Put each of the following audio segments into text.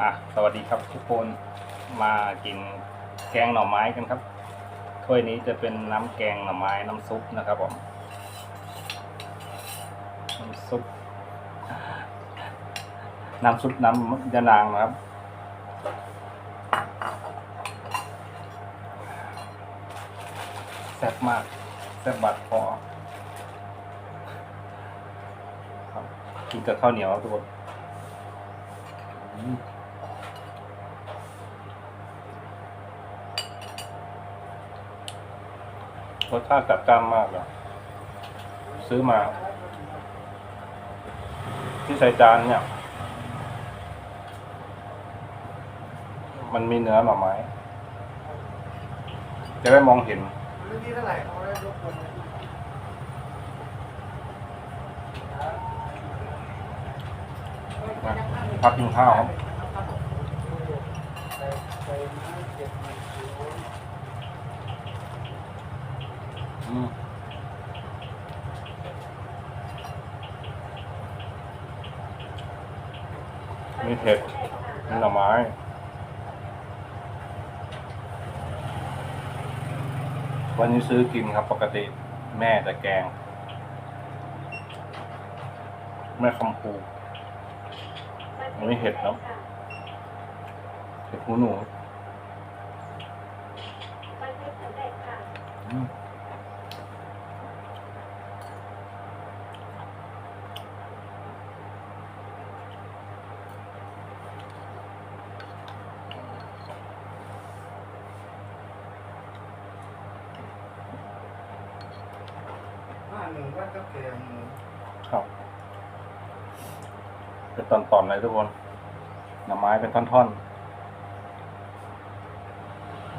มาสวัสดีครับทุกคนมากินแกงหน่อไม้กันครับถ้วยนี้จะเป็นน้ำแกงหน่อไม้น้ำซุปนะครับผมน้ำซุปน้ำซุปน้ำยะนางนะครับแซ่บมากแซ่บบัดคอกินกับข้าวเหนียวทุกคนอื รสชาติจัดจ้านมากเลยซื้อมา ที่ใส่จานเนี่ย มันมีเนื้อหน่อไม้ จะได้มองเห็นเรื่องนี้เท่าไหร่เขาได้รบกวนเลยพักกินข้าวครับ มีเห็ดมีหน่อไม้วันนี้ซื้อกินครับปกติแม่จะแกง แม่คำพูอันนี้เห็ดเนาะเห็ดหูหนูอืม หนึ่งวัดก็แกงครับเป็นตอนๆเลยทุกคนหน่อไม้เป็นท่อนๆ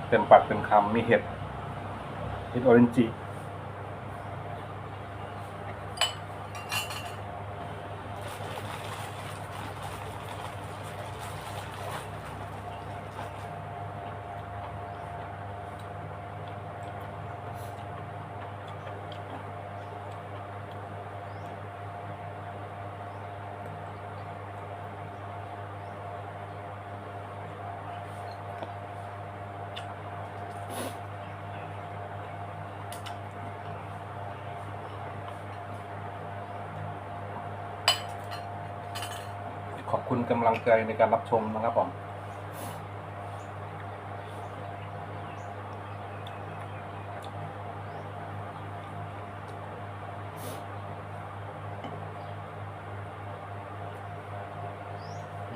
เต็มปากเต็มคำมีเห็ดเห็ดออเรนจิ ขอบคุณกำลังใจในการรับชมนะครับผม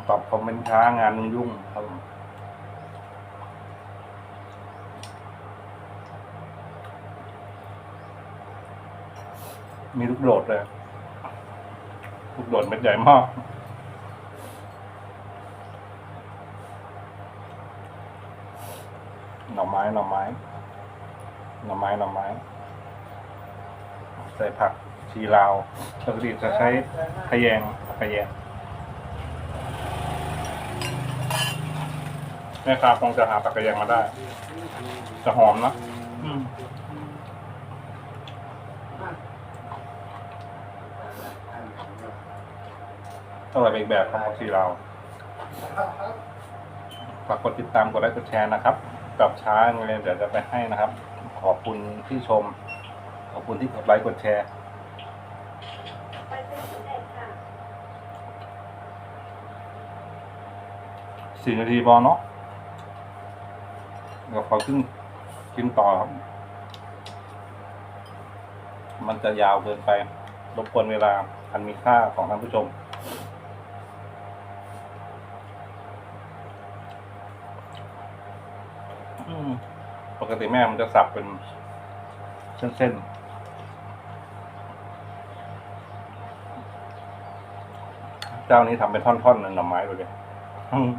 ตอบคอมเมนต์ช้างานยุ่งครับผมมีลูกโดดเลยลูกโดดเม็ดใหญ่มาก หน่อไม้หน่อไม้หน่อไม้หน่อไม้ ใส่ผักชีลาวปกติจะใช้ขะแยงผักขะแยงแม่ค้าคงจะหาผักขะแยงมาได้ จะหอมนะอืมอร่อยไปอีกแบบครับผักชีลาวฝากกดติดตามกดไลค์กดแชร์นะครับ กลับช้าไงเดี๋ยวจะไปให้นะครับ ขอบคุณที่ชม ขอบคุณที่กดไลค์กดแชร์สี่นาทีพอเนาะเดี๋ยวขอขึ้นกินต่อครับ มันจะยาวเกินไป รบกวนเวลาอันมีค่าของท่านผู้ชม อืมปกติแม่มันจะสับเป็นเส้นๆ เจ้านี้ทำเป็นท่อนๆนั่นหน่อไม้ไปเลยอืม